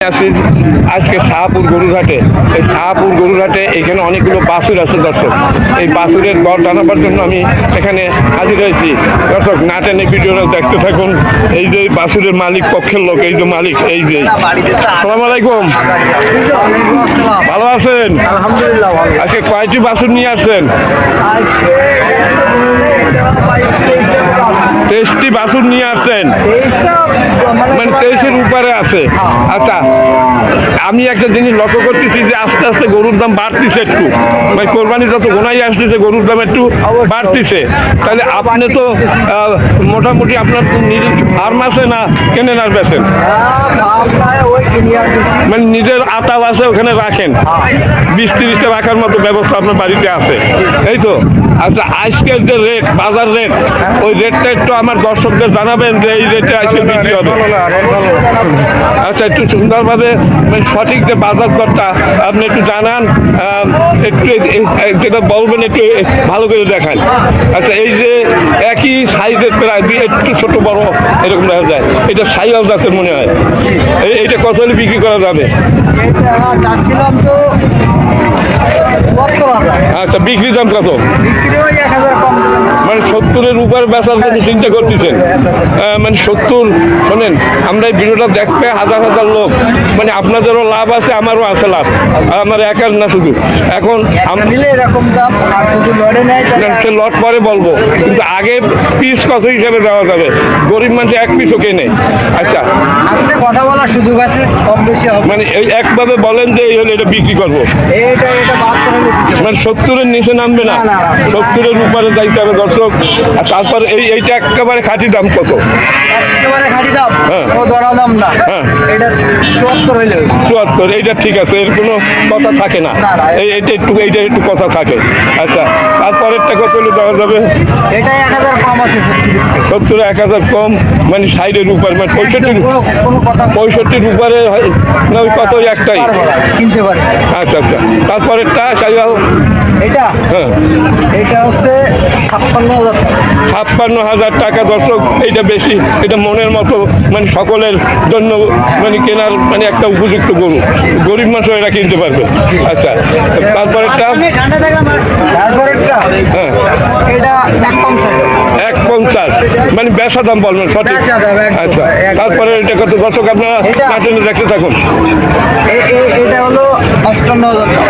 আছি আজকে শাহপুর গরুঘাটে এই শাহপুর গরুঘাটে এখানে অনেকগুলো বাসুর আছে দর্শক। এই বাসুরের গড় জানাবার জন্য আমি এখানে হাজির হয়েছি। দর্শক না টেনে ভিডিওটা দেখতে থাকুন। এই যে বাসুরের মালিক পক্ষের লোক এই যে মালিক এই যে। সালাম আলাইকুম। ভালো আছেন? আলহামদুলিল্লাহ আজকে কয়টি বাসুর নিয়ে আসছেন? তেইশটি বাসুর নিয়ে আসছেন। তেইশটা মানে তেইশের উপরে আছে। আচ্ছা আমি একটা জিনিস লক্ষ্য করতেছি যে আস্তে আস্তে গরুর দাম বাড়তিছে একটু। মানে কোরবানি যত গোনাই আসতেছে গরুর দাম একটু বাড়তিছে। তাহলে আপনি তো মোটামুটি আপনার নিজের ফার্ম আছে না কেনেন আর বেছেন মানে নিজের আতাল আছে ওখানে রাখেন। বিশ তিরিশটা রাখার মতো ব্যবস্থা আপনার বাড়িতে আছে। এই তো। আচ্ছা আজকের যে রেট বাজার রেট ওই রেটটা একটু আমার দর্শকদের জানাবেন যে এই রেটে আজকে বিক্রি হবে। আচ্ছা একটু সুন্দরভাবে মানে সঠিক যে বাজার দরটা আপনি একটু জানান একটু যেটা বলবেন একটু ভালো করে দেখান। আচ্ছা এই যে একই সাইজের প্রায় দুই একটু ছোট বড় এরকম দেখা যায়। এটা সাইয়াল জাতের মনে হয়। এই- এইটা কত হলে বিক্রি করা যাবে? আচ্ছা বিক্রি দাম কত? মানে সত্তরের উপর বেচার জন্য চিন্তা করতেছেন। মানে সত্তর শোনেন আমরা এই ভিডিওটা দেখবে হাজার হাজার লোক। মানে আপনাদেরও লাভ আছে আমারও আছে লাভ। আর আমার একার না শুধু। এখন সে লট পরে বলব। কিন্তু আগে পিস কত হিসাবে দেওয়া যাবে? গরিব মানুষ এক পিসও কেনে আচ্ছা। কথা বলার সুযোগ আছে কম বেশি মানে এই একভাবে বলেন যে এই হলে এটা বিক্রি করব। এটা এটা হবে। মানে সত্তরের নিচে নামবে না। সত্তরের উপরে যাইতে হবে দর্শক। আর তারপর এই এইটা একেবারে খাঁটি দাম কত? একেবারে খাঁটি দাম? হ্যাঁ। দাম না। হ্যাঁ। এটা চুয়াত্তর হইলে চুয়াত্তর এইটা ঠিক আছে এর কোনো কথা থাকে না। এই এইটা একটু এইটা একটু কথা থাকে। আচ্ছা তারপরেরটা কত হলে দেওয়া যাবে? এটা এক হাজার কম আছে সত্তর এক হাজার কম মানে ষাটের উপর মানে পঁয়ষট্টির পঁয়ষট্টির উপরে হয় না ওই কত একটাই? কিনতে পারি আচ্ছা আচ্ছা। তারপরেরটা Hello. এটা? হ্যাঁ। এটা হচ্ছে ছাপ্পান্ন হাজার টাকা। ছাপ্পান্ন হাজার টাকা দর্শক এইটা বেশি এটা মনের মতো মানে সকলের জন্য মানে কেনার মানে একটা উপযুক্ত গরু। গরিব মানুষ এরা কিনতে পারবে। আচ্ছা তারপরেরটা? তারপরেরটা? হ্যাঁ। এটা এক পঞ্চাশ। মানে বেচা দাম বলবেন সঠিক? আচ্ছা তারপরে এটা কত? দর্শক আপনারা এটা- নাটেনে দেখতে থাকুন। এটা হলো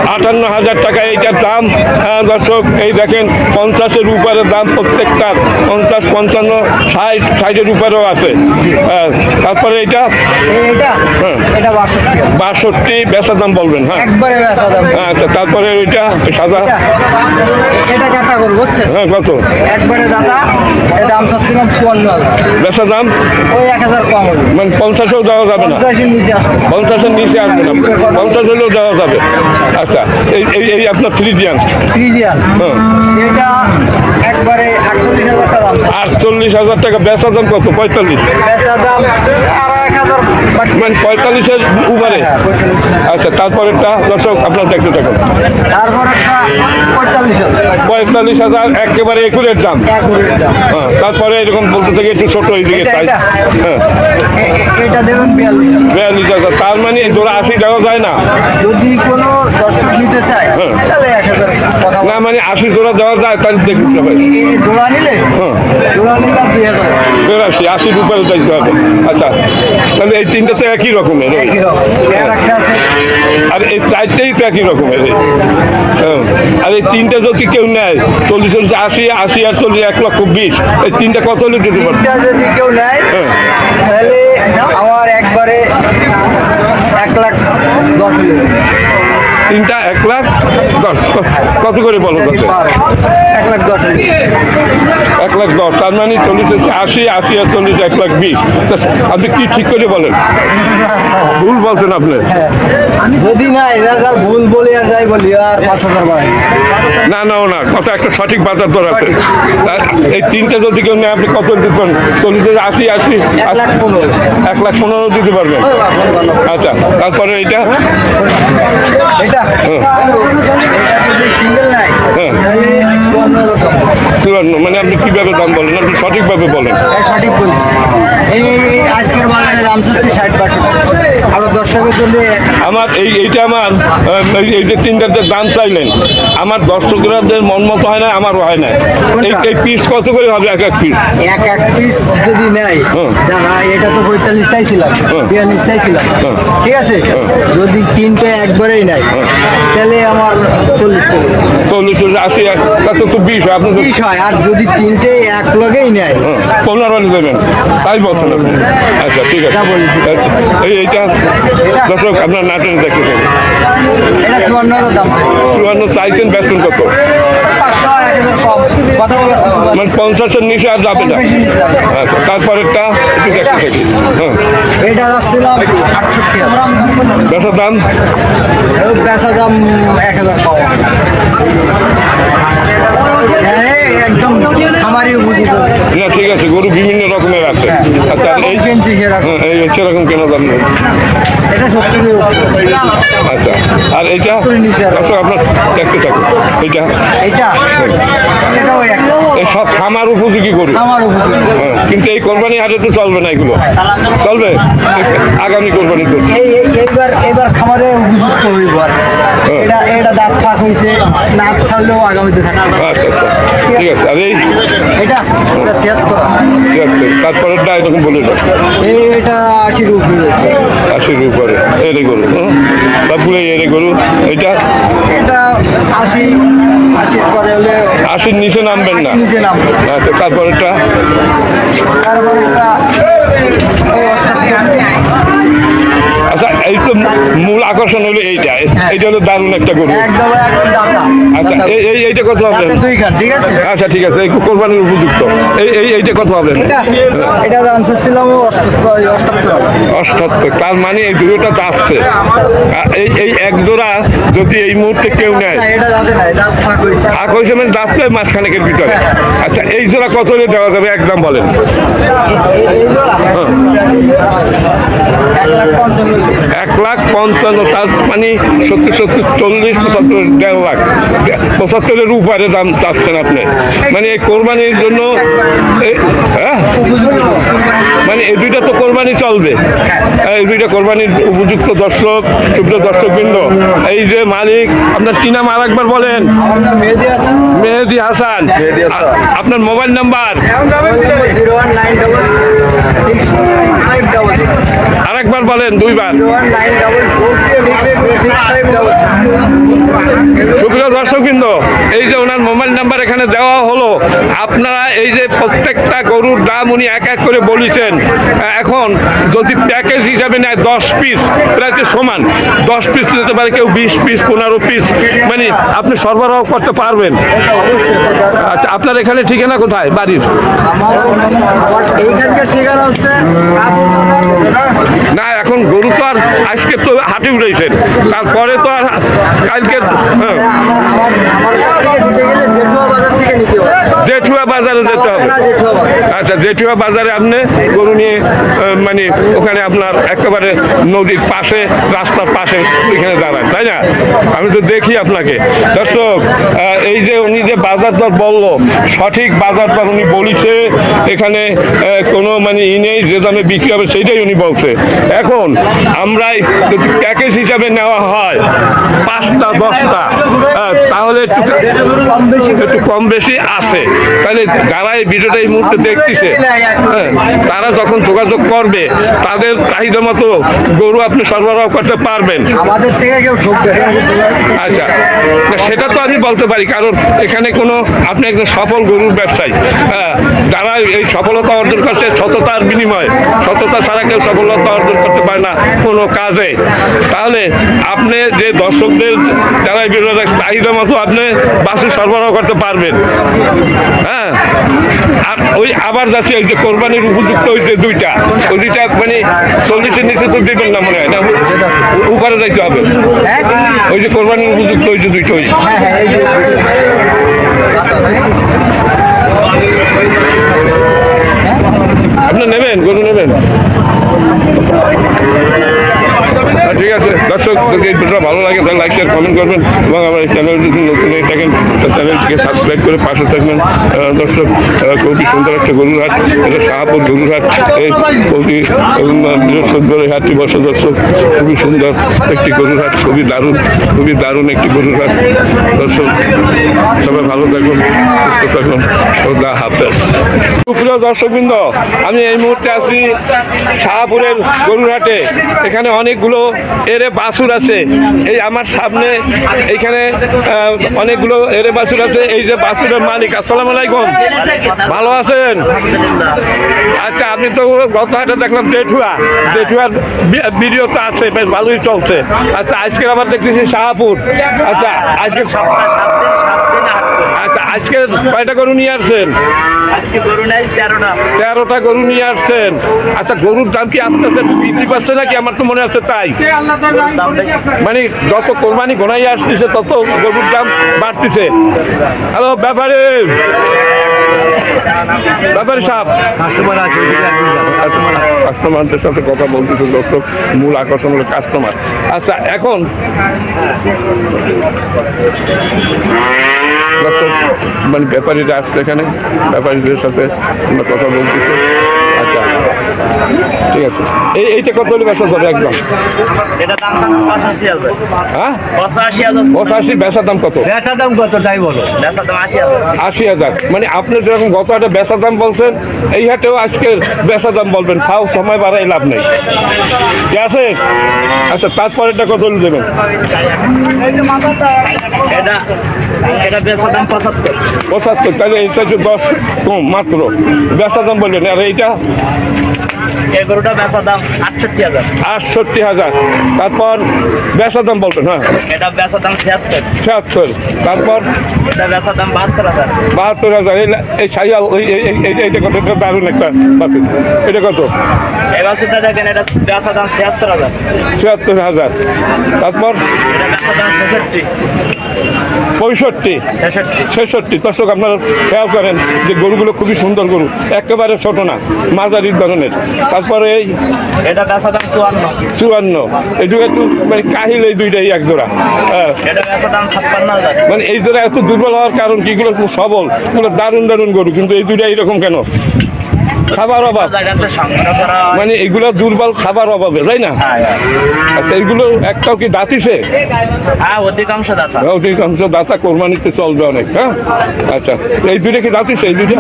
আটান্ন হাজার টাকা এইটার দাম হ্যাঁ, দর্শক এই দেখেন পঞ্চাশের উপরে দাম প্রত্যেকটা পঞ্চাশ পঞ্চান্ন ষাট ষাটের উপরেও আছে। হ্যাঁ, তারপরে এটা? হ্যাঁ। বাষট্টি। বেচা দাম বলবেন হ্যাঁ। একবারে আচ্ছা তারপরে ওইটা সাদা? এটা? করব হ্যাঁ কত? একবারে দাম চাচ্ছিলাম চুয়ান্ন বেচা দাম? ওই এক হাজার কম মানে পঞ্চাশেও দেওয়া যাবে না? পঞ্চাশের নিচে আসবে। না। পঞ্চাশ হলেও দেওয়া যাবে। আচ্ছা এই এই এই আপনার ফ্রিজিয়ান। ফ্রিজিয়ান। একবারে আটচল্লিশ হাজার টাকা দাম আটচল্লিশ হাজার টাকা বেচা দাম কত? পঁয়তাল্লিশ? বেচা দাম আর এক হাজার মানে পঁয়তাল্লিশের উপরে? হ্যাঁ। আচ্ছা তারপরেরটা দর্শক আপনার দেখতে থাকুন তারপর পঁয়তাল্লিশ হাজার। পঁয়তাল্লিশ হাজার একেবারে একুরের দাম। দাম। হ্যাঁ তারপরে এরকম বলতে থেকে একটু ছোট এই দিকে তাই হ্যাঁ। এ- এ- এটা দেবেন বিয়াল্লিশ বিয়াল্লিশ হাজার তার মানে জোড়া আশি দেওয়া যায় না। যদি কোনো দর্শক নিতে চায় হ্যাঁ। তাহলে এক হাজার না মানে আশি জোড়া দেওয়া যায় তাহলে দেখুন সবাই জোড়া নিলে? হ্যাঁ। জোড়া নিলাম দুই হাজার। বেরাশি আশির উপরে যাইতে হবে। আচ্ছা তাহলে এই তিনটে তো একই রকমের আছে। আর এই চারটেই তো একই রকমের হ্যাঁ। আর এই তিনটে যদি কেউ নেয় চল্লিশ চল্লিশ আশি আশি আর চল্লিশ এক লক্ষ বিশ এই তিনটা কত হলে দিতে পারবে? যদি কেউ নেয় হ্যাঁ। তাহলে আমার একবারে এক লাখ দশ হলে তিনটা এক লাখ দশ। কত করে বলো পারো, এক লাখ দশ। লাখ দশ তার মানে চল্লিশ হচ্ছে আশি আশি আর চল্লিশ এক লাখ বিশ। আপনি কি ঠিক করে বলেন? ভুল বলছেন আপনি। যদি না এরা ভুল বলে যাই বলি আর পাঁচ হাজার না। না না কত একটা সঠিক বাজার দর আছে। এই তিনটে যদি কেউ নেয় আপনি কত দিতেন চল্লিশ আশি আশি এক লাখ পনেরো। দিতে পারবেন। আচ্ছা তারপরে এটা। এটা? সিঙ্গেল নাই হ্যাঁ। চুয়ান্ন মানে আপনি কীভাবে দাম বলেন? আপনি সঠিকভাবে বলেন। সঠিক বলি। এই আজকের বাজারে দাম চলছে ষাট বাষট্টি। দর্শকের জন্য আমার এই এইটা আমার এই- যে তিনটার দাম চাইলেন আমার দর্শকদের মন মতো হয় না আমারও হয় না এই এই পিস কত করে হবে? এক এক পিস এক এক পিস যদি নেয়। জানা এটা তো পঁয়তাল্লিশ চাইছিলাম বিয়াল্লিশ চাইছিলাম। ঠিক আছে? যদি তিনটে একবারেই নেয় তাহলে আমার চল্লিশ করে। চল্লিশ চল্লিশ। আশি তাতে তো বিশ হয়। আপনি বিশ হয় আর যদি তিনটে এক লগেই নেয়। কমলার বাড়ি দেবেন। তাই বলছেন আপনি? আচ্ছা ঠিক আছে। এই এইটা দর্শক আপনার নাটক দেখেছেন। চুয়ান্ন চাইছেন বেতন কত? মানে পঞ্চাশের নিচে আর যাবে না। আচ্ছা তারপরেরটা একটু দেখতে থাকি। হ্যাঁ। এটা যাচ্ছিলাম আটষট্টি হাজার। দাম? পেঁচা দাম এক হাজার পাওয়া একদম খামারি উপযুক্ত না ঠিক আছে গরু বিভিন্ন রকমের আছে। আচ্ছা আর এই হ্যাঁ, এই কেন দাম নেই। আচ্ছা আর এইটা? আপনার দেখতে থাকুন। এইটা? সব খামার উপযোগী গরু। হ্যাঁ, কিন্তু এই কোরবানি হাটে তো চলবে না এগুলো। চলবে? আগামী কোরবানি তো এই এই- এইবার এবার খামারে উপযুক্ত হইব। হ্যাঁ। এটা এটা দাঁত ফাঁক হয়েছে নাক ছাড়লেও আগামীতে থাকবে। আচ্ছা আচ্ছা। ঠিক আছে আর এই এটা এটা ছিয়াত্তর। ঠিক আছে তারপরেরটা এরকম বলে দাও। এটা আশির উপরে। আশির উপরে গরু হ্যাঁ তারপরে এরে গরু এটা এটা আশি আশির পরে হলে আশির নিচে নামবেন না। নিচে নাম আচ্ছা তারপরেরটা? তারপরে একটা ওই অষ্টাত্তর। আচ্ছা এই তো মূল আকর্ষণ হলো এইটা। এইটা হলো দারুণ একটা গরু। একদম একদম দাদা আচ্ছা এই এই এইটা কত হবে দুই খান ঠিক আছে? আচ্ছা ঠিক আছে এই কোরবানির উপযুক্ত। এই এই এইটা কত হবে এটা দাম চাচ্ছিলাম অষ্টাত্তর তার মানে এই দুটোটা তো আসছে। এই এই এক জোড়া যদি এই মুহূর্তে কেউ নেয়। দাঁতে ফাঁক হয়েছে মানে দাঁতলে মাসখানেকের ভিতরে। আচ্ছা এই জোড়া কত দেওয়া যাবে? একদম বলেন। জোড়া? এক লাখ পঞ্চান্ন তার মানে সত্তর সত্তর চল্লিশ পঁচাত্তর দেড় লাখ। পঁচাত্তরের উপরে দাম চাচ্ছেন আপনি। মানে এই কোরবানির জন্য হ্যাঁ? মানে এই দুইটা তো কোরবানি চলবে। এই দুইটা কোরবানির উপযুক্ত দর্শক শুভ্র দর্শকবৃন্দ। এই যে মালিক আপনার কি নাম আর একবার বলেন? মেহেদি হাসান। মেহেদি হাসান। আ- আপনার mobile number? Six five double সুপ্রিয় দর্শকবৃন্দ এই যে ওনার মোবাইল নাম্বার এখানে দেওয়া হলো, আপনারা এই যে প্রত্যেকটা গরুর দাম উনি এক এক করে বলেছেন, এখন যদি প্যাকেজ হিসাবে নেয় দশ পিস প্রায় সমান, দশ পিস নিতে পারে কেউ বিশ পিস পনেরো পিস মানে আপনি সরবরাহ করতে পারবেন। আচ্ছা আপনার এখানে ঠিকানা কোথায়, বাড়ির। না এখন গরু তো আর আজকে তো হাটে উঠেছেন। তারপরে তো আর কালকে হ্যাঁ। জেঠুয়া বাজার যেতে হবে। আচ্ছা জেঠুয়া বাজারে আপনি গরু নিয়ে মানে ওখানে আপনার একেবারে নদীর পাশে রাস্তার পাশে এখানে দাঁড়ান তাই না? আমি তো দেখি আপনাকে। দর্শক এই যে উনি যে বাজার দর বলল সঠিক বাজার দর উনি বলিছে এখানে কোনো মানে ই নেই যে দামে বিক্রি হবে সেইটাই উনি বলছে। এখন আমরাই যদি প্যাকেজ হিসাবে নেওয়া হয় পাঁচটা দশটা তাহলে একটু কম বেশি একটু কম বেশি আছে। তাহলে যারা এই ভিডিওটা এই মুহূর্তে দেখতেছে হ্যাঁ, তারা যখন যোগাযোগ করবে তাদের চাহিদা মতো গরু আপনি সরবরাহ করতে পারবেন। আমাদের থেকে কেউ আচ্ছা সেটা তো আমি বলতে পারি কারণ এখানে কোনো আপনি একজন সফল গরুর ব্যবসায়ী হ্যাঁ, যারা এই সফলতা অর্জন করছে সততার বিনিময়ে সততা ছাড়া কেউ সফলতা অর্জন করতে পারে না কোনো কাজে। তাহলে আপনি যে দর্শকদের যারা চাহিদা মতো আপনি বাসে সরবরাহ করতে পারবেন হ্যাঁ আর ওই আবার যাচ্ছে, ওই যে কোরবানির উপযুক্ত যে দুইটা। ওই দুইটা মানে চল্লিশের নিচে তো দেবেন না মনে হয়, না? উপরে যাইতে হবে। হ্যাঁ ওই যে কোরবানির উপযুক্ত যে দুইটা, ওই হ্যাঁ হ্যাঁ আপনি নেবেন, গরু নেবেন? ঠিক আছে দর্শক যদি এই ভিডিওটা ভালো লাগে তাহলে লাইক শেয়ার কমেন্ট করবেন এবং আমার এই চ্যানেল যদি নতুন হয়ে থাকেন চ্যানেলটিকে সাবস্ক্রাইব করে পাশে থাকবেন। দর্শক খুবই সুন্দর একটা গরুর হাট এটা শাহাপুর গরুর হাট এই প্রতি বৃহস্পতিবার এই হাটটি বসে, দর্শক, খুবই সুন্দর একটি গরুর হাট খুবই দারুণ খুবই দারুণ একটি গরুর হাট দর্শক, সবাই ভালো থাকুন, সুস্থ থাকুন খোদা হাফেজ। সুপ্রিয় দর্শকবৃন্দ, আমি এই মুহূর্তে আছি শাহপুরের গরুরহাটে। এখানে অনেকগুলো এরে বাসুর আছে। এই আমার সামনে এইখানে অনেকগুলো এরে বাসুর আছে। এই যে বাসুরের মালিক, আসসালাম আলাইকুম। ভালো আছেন? আচ্ছা আপনি তো গত একটা দেখলাম জেঠুয়া। জেঠুয়ার ভিডিও তো আছে, বেশ ভালোই চলছে। আচ্ছা আজকে আবার দেখতেছি শাহাপুর। আচ্ছা আজকে আচ্ছা আজকে কয়টা গরু নিয়ে আসছেন? আজকে গরু নাই তেরোটা। তেরোটা গরু নিয়ে আসছেন। আচ্ছা গরুর দাম কি আস্তে আস্তে বৃদ্ধি পাচ্ছে নাকি? আমার তো মনে হচ্ছে তাই। মানে যত কোরবানি গোনাই আসতেছে তত গরুর দাম বাড়তেছে। হ্যালো ব্যাপারে ব্যাপারে সাহেব। কাস্টমারদের সাথে কথা বলতেছে দর্শক মূল আকর্ষণ হলো কাস্টমার আচ্ছা এখন মানে ব্যাপারীরা আসছে এখানে ব্যাপারীদের সাথে আমরা কথা বলতেছি। আচ্ছা। ঠিক আছে। এই এইটা কত হলে বেচা যাবে একদম? এটা হ্যাঁ? পঁচাশি বেচার দাম কত? বেচা দাম কত তাই বলো। আশি হাজার। মানে আপনি যেরকম গত হাটে বেচা দাম বলছেন এই হাটেও আজকে বেচা দাম বলবেন। ফাও সময় বাড়াই লাভ নেই। ঠিক আছে? আচ্ছা তারপরেরটা কত হলে দেবেন? এটা এটা দাম পঁচাত্তর। পঁচাত্তর তাহলে হচ্ছে দশ কম মাত্র। বেচা দাম বললেন। আর এইটা? এই গরুটা দাম আটষট্টি হাজার। আটষট্টি হাজার। তারপর বেচা দাম বলবেন হ্যাঁ? এটা বেচার দাম ছিয়াত্তর। ছিয়াত্তর। তারপর? এটা বেচার দাম বাহাত্তর হাজার। বাহাত্তর হাজার। এই সাইয়াল এইটা কত? দারুণ একটা বাতিল এটা কত? এই বাছুরটা দেখেন এটা বেচার দাম ছিয়াত্তর হাজার। ছিয়াত্তর হাজার। তারপর? এটা পঁয়ষট্টি। ছেষট্টি। দর্শক আপনারা খেয়াল করেন যে গরুগুলো খুবই সুন্দর গরু। একেবারে ছোট না মাঝারি ধরনের। তারপরে এই এটা বেচার দাম চুয়ান্ন। চুয়ান্ন। এই দুটো একটু মানে কাহিল এই দুইটাই এক জোড়া। হ্যাঁ। মানে এই জোড়া এত দুর্বল হওয়ার কারণ কি? এগুলো খুব সবল এগুলো দারুণ দারুণ গরু কিন্তু এই দুইটা এইরকম কেন? খাবার অভাব। মানে এগুলো দুর্বল খাবার অভাবে তাই না? হ্যাঁ, হ্যাঁ। আচ্ছা এইগুলো একটাও কি দাঁতিছে? হ্যাঁ অধিকাংশ দাতা। অধিকাংশ দাতা কোরবানিতে চলবে অনেক হ্যাঁ? আচ্ছা এই দুইটা কি দাঁতিছে এই দাতি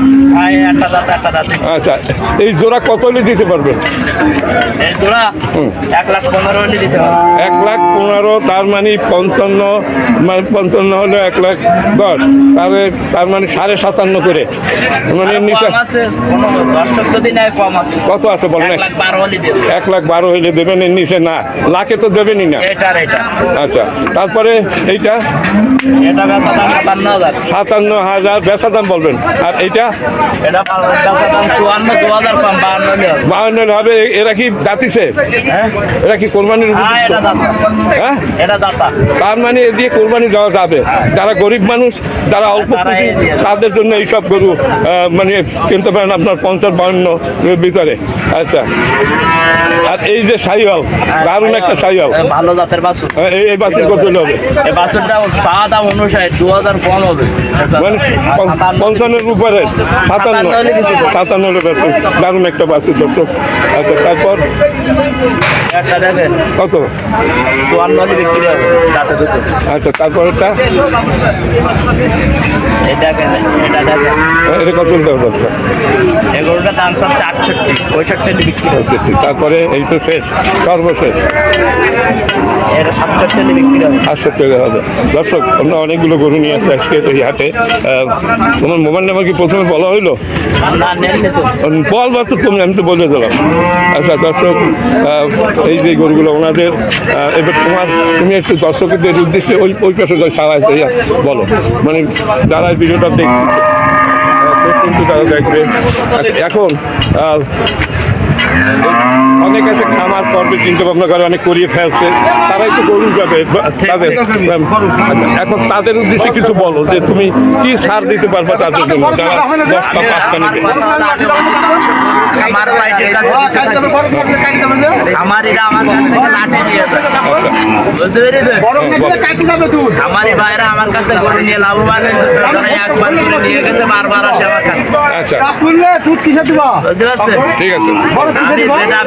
আচ্ছা এই জোড়া কত হলে দিতে পারবেন হবে। এক লাখ পনেরো তার মানে পঞ্চান্ন মানে পঞ্চান্ন হলো এক লাখ দশ তাহলে তার মানে সাড়ে সাতান্ন করে। মানে নিচে কত আছে বলেন? এক লাখ বারো হইলে দেবেন এর নিচে না। লাখে তো দেবেনই না। আচ্ছা তারপরে এইটা? সাতান্ন হাজার। বেচা দাম বলবেন। আর এইটা? বাহান্ন হবে এরা কি দাঁতিছে? হ্যাঁ? এরা কি কোরবানির হ্যাঁ হ্যাঁ? তার মানে এ দিয়ে কোরবানি দেওয়া যাবে। যারা গরিব মানুষ যারা অল্প তাদের জন্য এইসব গরু মানে কিনতে পারেন আপনার পঞ্চাশ বান্ন ভিতরে আচ্ছা। আর এই যে সাইওয়াল দারুণ একটা সাইওয়াল ভালো জাতের বাছুর। এই এই বাসের কত হবে? এই বাছুরটা চা দাম অনুসারে দু হাজার কম হবে। মানে পন- পঞ্চান্নের উপরে। সাতান্ন সাতান্ন হলে কিছু দেবে। সাতান্ন হলে বেশি দারুণ একটা বাসের দর্শক। আচ্ছা তারপর? একটা দেখেন। কত? চুয়ান্ন বিক্রি হবে দাঁতে দুটো আচ্ছা তারপরেরটা এই দেখেন এটা দেখেন। এটা কত হলে হবে? দর্শক? এগুলোটার দাম চাচ্ছে আটষট্টি। পঁয়ষট্টি বিক্রি হবে তারপরে এই তো শেষ সর্বশেষ। এটা সাতষট্টি বিক্রি হবে। আটশো হবে। দর্শক আমরা অনেকগুলো গরু নিয়ে আসছি আজকে এই হাটে। তোমার মোবাইল নাম্বার কি প্রথমে বলা হইল? বল বাচ্চা তুমি আমি তো বলে দিলাম। আচ্ছা দর্শক এই যে গরুগুলো ওনাদের এবার তোমার তুমি একটু দর্শকদের উদ্দেশ্যে ওই ওই পাশে যাইয়া বলো। মানে যারা এই ভিডিওটা দেখছে। দেখবে আচ্ছা, এখন অনেক আছে খামার পর্বে চিন্তা ভাবনা করে অনেক করিয়ে ফেলছে। তারাই তো গরু যাবে তাদের আচ্ছা এখন তাদের উদ্দেশ্যে কিছু বলো যে তুমি কি ছাড় দিতে পারবে তাদের জন্য? যারা দশটা পাঁচটা নেবে ভাইরা আমার কাছে গরু নিয়ে লাভবান একবার নিয়ে গেছে বারবার আসে আমার কাছে। আচ্ছা। ঠিক আছে।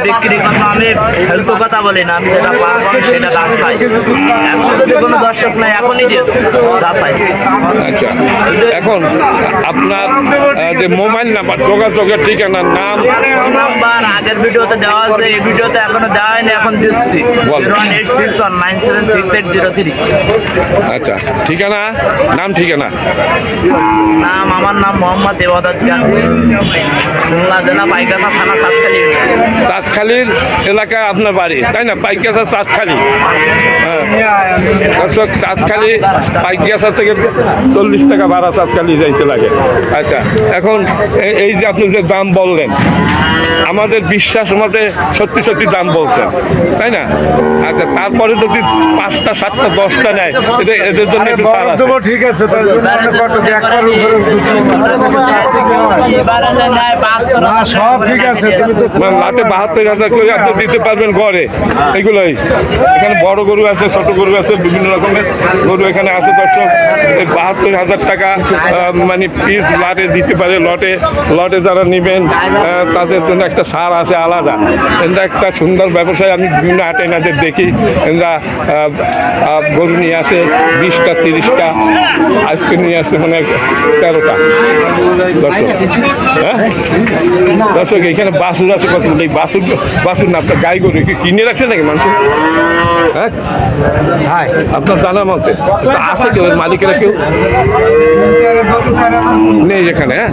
বিক্রি করব আমি ফালতু কথা বলি না আমি যেটা পারব সেটা দাম চাই। এখন যদি কোনো দর্শক নাই এখনই দিয়ে চাই। আচ্ছা এখন আপনার যে মোবাইল নাম্বার যোগাযোগের ঠিকানা নাম? নাম্বার আগের ভিডিওতে দেওয়া আছে এই ভিডিওতে এখনও দেওয়া হয়নি এখন দিচ্ছি। আচ্ছা ঠিকানা? নাম ঠিকানা? নাম আমার নাম মোহাম্মদ গাজী খুলনা জেলা পাইকাসা থানা সাতখালি। চাঁদখালির এলাকা আপনার বাড়ি তাই না? পাইকাসা চাঁদখালি হ্যাঁ। দর্শক চাঁদখালি পাইকাসা থেকে চল্লিশ টাকা ভাড়া চাঁদখালি যাইতে লাগে। আচ্ছা এখন এই যে আপনি যে দাম বললেন আমাদের বিশ্বাস মতে সত্যি সত্যি দাম বলছেন তাই না? আচ্ছা তারপরে যদি পাঁচটা সাতটা দশটা নেয় এদের এদের জন্য একটু ঠিক আছে সব ঠিক আছে তুমি তো লাটে বাহাত্তর হাজার করে আপনি দিতে পারবেন গড়ে এগুলোই। এখানে বড় গরু আছে, ছোট গরু আছে, বিভিন্ন রকমের গরু এখানে আছে, দর্শক। বাহাত্তর হাজার টাকা মানে পিস লাটে দিতে পারে, লটে। লটে যারা নেবেন তাদের জন্য একটা সার আছে আলাদা। এটা একটা সুন্দর ব্যবসায়, আমি বিভিন্ন হাটে নাদের দেখি। এরা গরু নিয়ে আসে, বিশটা, তিরিশটা, আজকে নিয়ে আসছে মানে তেরোটা। দর্শক হ্যাঁ? দর্শক, এখানে বাসুর আছে কত বাসুর বাসুর না আপনার গাই গরু কি কিনে রাখছে নাকি মানুষ? হ্যাঁ? হ্যাঁ আপনার জানা মতে। আছে কেউ? মালিকেরা কেউ? নেই এখানে হ্যাঁ?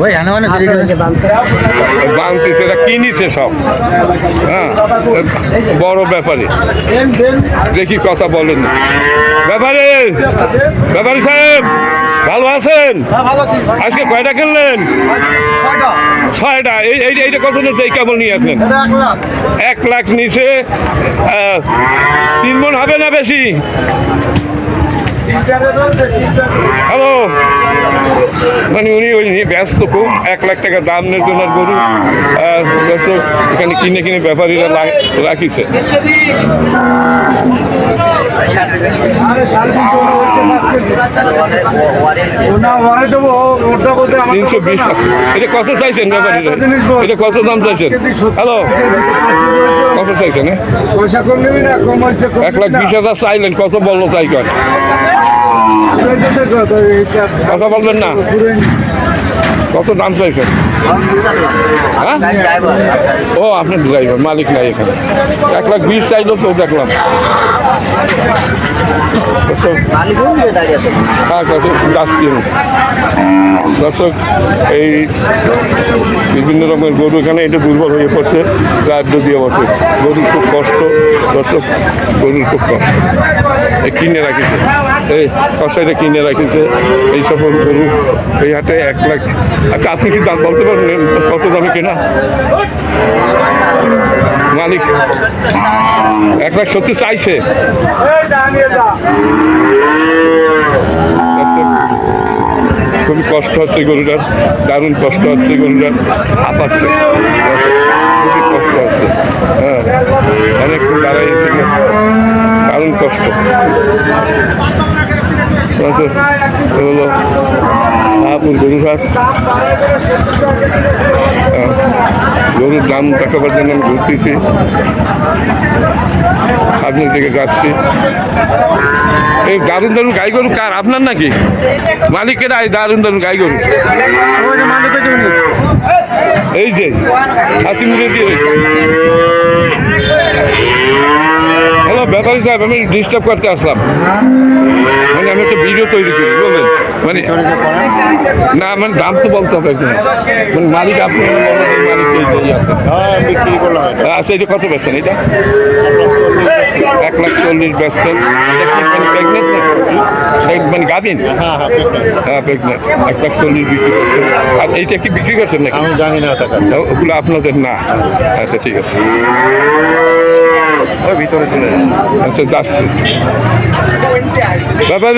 বাংতি সেটা কিনিছে। সব। হ্যাঁ? বড় ব্যাপারে। দেখি কথা বলেন ব্যাপারে ব্যাপারী সাহেব! ভালো আছেন? আজকে কয়টা কিনলেন ছয়টা। এই এই- এইটা কত নিচ্ছে এই কেবল নিয়ে আসলেন। এক লাখ। নিচে তিন মন হবে না বেশি? হ্যালো মানে উনি ওই নিয়ে ব্যস্ত খুব। এক লাখ টাকা দাম জন্য আর গরু এখানে কিনে কিনে ব্যাপারীরা রাখিছে। তিনশো বিশ এটা কত চাইছেন ব্যাপারীরা? এটা কত দাম চাইছেন? হ্যালো কত চাইছেন এক লাখ বিশ হাজার চাইলেন, কত বলল চাই কথা বলবেন না। কত দাম চাইছেন? হ্যাঁ? ও আপনার ড্রাইভার মালিক নাই এখানে। এক লাখ বিশ চাইলো তো দেখলাম। দর্শক, হ্যাঁ গাছ এই বিভিন্ন রকমের গরু এখানে এটা দুর্বল হয়ে পড়ছে রাজ্য দিয়ে বসে। গরুর খুব কষ্ট দর্শক গরুর খুব কষ্ট। কিনে রাখিছে। এই কষাইটা কিনে রাখিছে। এই সকল গরু এই হাটে এক লাখ। আচ্ছা আপনি কি দাম বলতে পারবেন? কত দামে কেনা? মালিক, এক লাখ সত্যি চাইছে। খুবই কষ্ট হচ্ছে গরুটার। দারুণ কষ্ট হচ্ছে গরুটার। হাঁপাচ্ছে খুবই কষ্ট হচ্ছে। হ্যাঁ। অনেকক্ষণ দাঁড়াই থেকে দারুণ কষ্ট এ হলো শাহপুর হ্যাঁ, গরুর দাম দেখাবার জন্য আমি ঘুরতেছি সামনের দিকে যাচ্ছি এই দারুণ দারুণ গাই গরু কার আপনার নাকি মালিকের আই দারুণ দারুণ গাই গরু এই যে হাতি মুড়ে দিয়ে। ব্যাপারী সাহেব আমি ডিস্টার্ব করতে আসলাম। মানে আমি একটা ভিডিও তৈরি করি বলবেন মানে না মানে দাম তো বলতে হবে। মানে মালিক আপনি আচ্ছা এটা কত বেচছেন এটা? এক লাখ চল্লিশ বেচছেন মানে গাভিন? হ্যাঁ প্রেগনেন্ট এক লাখ চল্লিশ বিক্রি করছেন আর এইটা কি বিক্রি করছেন নাকি? আমি জানি না ওগুলো আপনাদের না। আচ্ছা ঠিক আছে। ভিতরে চলে যান। আচ্ছা যাচ্ছি। ব্যাপার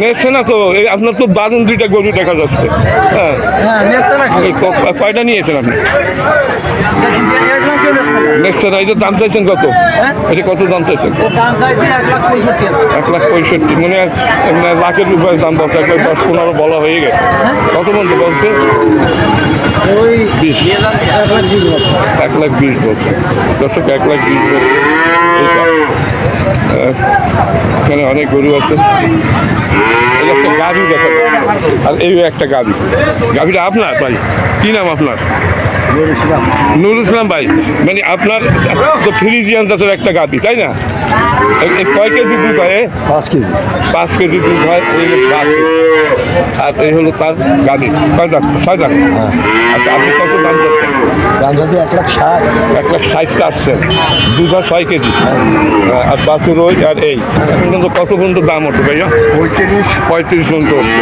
নেচ্ছে না তো এই আপনার তো দারুণ দুইটা গরু দেখা যাচ্ছে। হ্যাঁ। কয়টা নিয়েছেন আপনি? নেচ্ছে না এটা দাম চাইছেন কত? এটা কত দাম চাইছেন? এক লাখ পঁয়ষট্টি মানে লাখের উপরে দাম বলছে এক লাখ দশ পনেরো বলা হয়ে গেছে। কত পর্যন্ত বলছে? বিশ। এক লাখ বিশ বলছে দর্শক এক লাখ বিশ বলছে এখানে অনেক গরু আছে। এই একটা গাভি দেখা আর এই একটা গাভি। গাভিটা আপনার ভাই? কি নাম আপনার? নুরুল ইসলাম। ভাই মানে আপনার তো ফিলিজিয়ান জাতের একটা গাদি তাই না? কয় কেজি দুধ হয় পাঁচ কেজি। পাঁচ কেজি দুধ হয় এই। আর এই হলো তার গাভি কয় দাম ছয় দাম আচ্ছা আপনি কত দাম করছেন? দাম যাচ্ছে এক লাখ ষাট। এক লাখ ষাটটা আসছেন দুধ হয় ছয় কেজি। আর বাছুর ওই আর এই। এখন কিন্তু কত পর্যন্ত দাম হতো ভাইয়া? পঁয়ত্রিশ। পঁয়ত্রিশ পর্যন্ত হচ্ছে।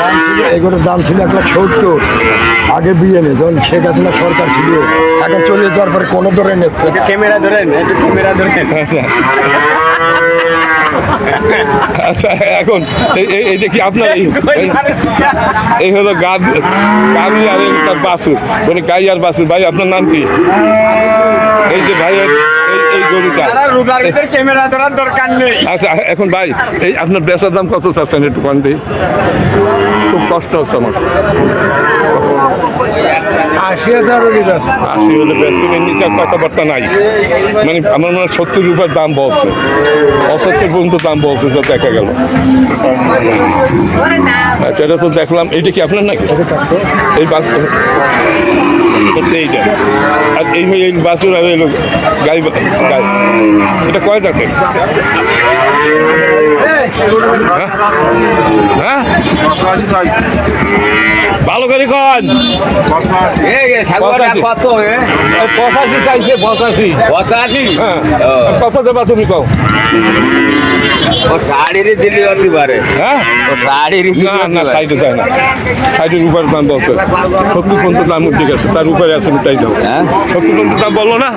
দাম ছিল এগুলোর দাম ছিল এক লাখ সত্তর। আগে বিয়ে নেই যখন শেখ হাসিনা সরকার ছিল এখন চলে যাওয়ার পরে কোনো ধরে নিচ্ছে ক্যামেরা ধরেন একটু ক্যামেরা ধরেন। আচ্ছা এখন, এই- যে কি আপনার এই- হলো গাদ গাবি আর বাসুর মানে গাই আর বাসুর ভাই, আপনার নাম কি? এই যে ভাইয়ের এই এই গরুটা রোগার ভিতরে ক্যামেরা ধরার দরকার নেই। আচ্ছা এখন ভাই এই আপনার বেচার দাম কত চাচ্ছেন একটু কম দিই খুব কষ্ট হচ্ছে আমার। আশি হাজার আশি হলে বেতনের নিচে কথাবার্তা নাই। মানে আমার মনে হয় সত্তর রুপার দাম বলছে। অসত্তর পর্যন্ত দাম বলছে যা দেখা গেল। আচ্ছা এটা তো দেখলাম। এইটা কি আপনার নাকি? এই বাস এইটা আর এই এই বাসুর আর এলো গাই গাই এটা কয় যাচ্ছে হ্যাঁ ভালো করে কন। পঁচাশি। চাইছে পঁচাশি। পঁচাশি? হ্যাঁ। কত দেবা তুমি কও? ও শাড়ির দিলি হতে পারে হ্যাঁ? ও শাড়ির না না সাইডে যায় না। সাইডের উপর দাম বলছে। সত্তর পর্যন্ত দাম উঠে গেছে। তার উপরে আছে তাই দাম হ্যাঁ? সত্তর পর্যন্ত দাম বলো না?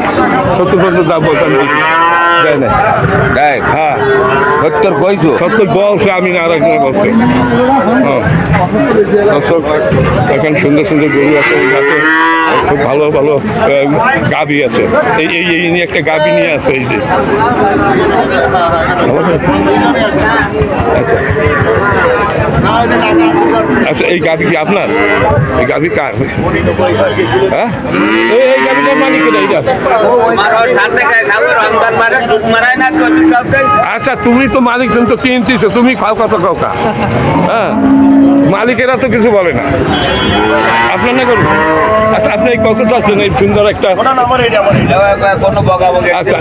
সত্তর পর্যন্ত দাম বলতে আমি দিচ্ছি। দেয় না দেখ হ্যাঁ। সত্তর কইছো? সত্তর বলছে আমি না আরেকজন বলছে। হ্যাঁ। এখন সুন্দর সুন্দর গরু আছে খুব ভালো ভালো গাবি আছে। এই এই এই নিয়ে একটা গাবি নিয়ে আছে এই যে। আচ্ছা এই গাবি কি আপনার? এই গাবি কার? হ্যাঁ? এই মালিক এটা আচ্ছা তুমি তো মালিক, তুমি তো কিনতেছো, তুমি খাও কত খাও কা হ্যাঁ? মালিকেরা তো কিছু বলে না। আপনার না করুন আচ্ছা আপনি এই কত চাচ্ছেন এই সুন্দর একটা আচ্ছা।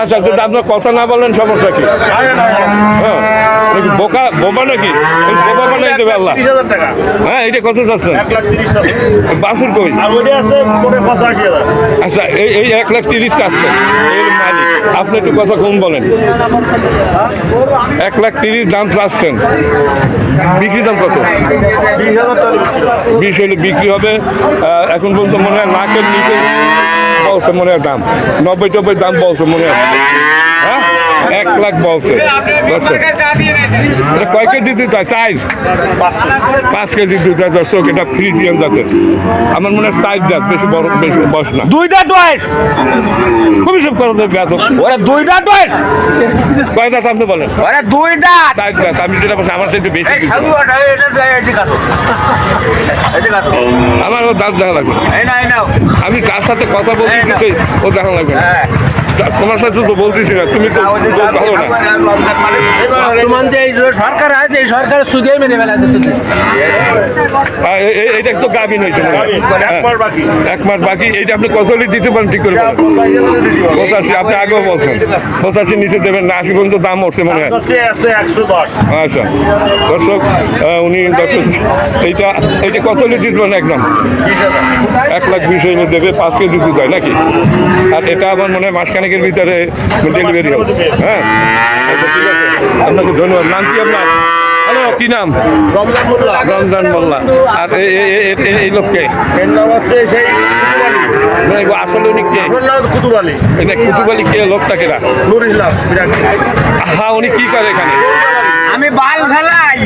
আচ্ছা যদি আপনার কথা না বলেন সমস্যা কি? হ্যাঁ। বোকা বোবা নাকি? বোবা বানাই দেবে আল্লাহ। হ্যাঁ এটা কত চাচ্ছেন বাসুর কই? আচ্ছা এই এই এক লাখ তিরিশ চাচ্ছেন এর মালিক। আপনি একটু কথা কম বলেন। এক লাখ তিরিশ দাম চাচ্ছেন। বিক্রি দাম কত? বিশ হলে বিক্রি হবে। এখন পর্যন্ত মনে হয় নাকের নিচে বলছে মনে হয় দাম। নব্বই, টব্বই দাম বলছে মনে হয়। হ্যাঁ? এক লাখ বলছে। বুঝছেন? এটা কয় কেজি দিতে হয়? চাই পাঁচ কেজি দিতে হয় দর্শক এটা ফ্রিজিয়ান জাতের আমার মনে হয় সাইজ জাত বেশি বড় বেশি বয়স না। দুইটা ডয়েস খুবই সব কথা ব্যাধ ওরা দুইটা ডয়েস কয় দাঁত আপনি বলেন? ওরা দুইটা। সাইজ জাত আমি যেটা বলছি আমার সাথে বেশি আমার ও দাঁত দেখা লাগবে। আমি তার সাথে কথা বলতে এই ও দেখা লাগবে না। হ্যাঁ। তোমার সাথে তো বলতেছি না তুমি তো দুধ ভালো না। বর্তমান যে এই সরকার আছে এই সরকার সুদে মেরে ফেলাতে সুদে আর এ- এ- এইটা তো গাভিন হয়েছে মনে হয়। এক মাস বাকি। এইটা আপনি কত দিতে পারেন ঠিক করে। পঁচাশি আপনি আগেও বলছেন। পঁচাশি নিচে দেবেন না আশি পর্যন্ত দাম উঠছে মনে হয়। আচ্ছা দর্শক উনি দর্শক এইটা এইটা কত দিতে পারেন একদম এক লাখ বিশ দেবে পাঁচ কেজি দুধ হয় নাকি? আর এটা আমার মনে হয় মাসখানেকের ভিতরে ডেলিভারি হবে। হ্যাঁ। আচ্ছা ঠিক আছে। আপনাকে ধন্যবাদ। নাম কি আপনার? হ্যালো কি নাম? রমজান মোল্লা। রমজান মোল্লা। আর এই লোককে এর নাম হচ্ছে সেই আসলে উনি কে? কুতুব আলী। এটা কুতুবালি কে? লোকটা কেরা? নুর ইসলাম হ্যাঁ উনি কি করে এখানে? আমি বাল ফেলাই।